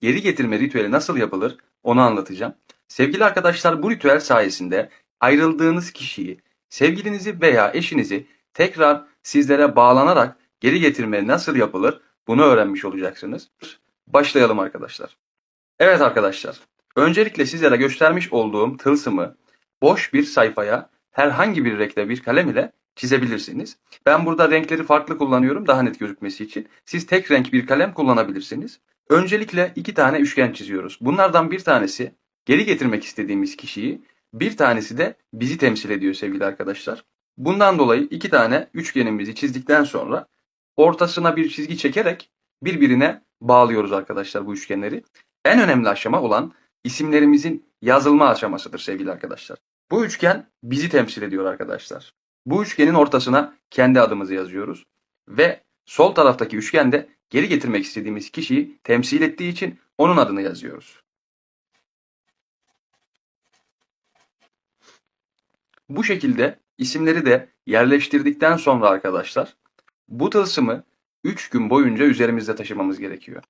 geri getirme ritüeli nasıl yapılır onu anlatacağım. Sevgili arkadaşlar bu ritüel sayesinde ayrıldığınız kişiyi, sevgilinizi veya eşinizi tekrar sizlere bağlanarak geri getirme nasıl yapılır bunu öğrenmiş olacaksınız. Başlayalım arkadaşlar. Evet arkadaşlar, öncelikle sizlere göstermiş olduğum tılsımı boş bir sayfaya herhangi bir renkte bir kalem ile çizebilirsiniz. Ben burada renkleri farklı kullanıyorum daha net gözükmesi için. Siz tek renk bir kalem kullanabilirsiniz. Öncelikle iki tane üçgen çiziyoruz. Bunlardan bir tanesi geri getirmek istediğimiz kişiyi, bir tanesi de bizi temsil ediyor sevgili arkadaşlar. Bundan dolayı iki tane üçgenimizi çizdikten sonra ortasına bir çizgi çekerek birbirine bağlıyoruz arkadaşlar bu üçgenleri. En önemli aşama olan isimlerimizin yazılma aşamasıdır sevgili arkadaşlar. Bu üçgen bizi temsil ediyor arkadaşlar. Bu üçgenin ortasına kendi adımızı yazıyoruz ve sol taraftaki üçgende geri getirmek istediğimiz kişiyi temsil ettiği için onun adını yazıyoruz. Bu şekilde isimleri de yerleştirdikten sonra arkadaşlar bu tılsımı 3 gün boyunca üzerimizde taşımamız gerekiyor.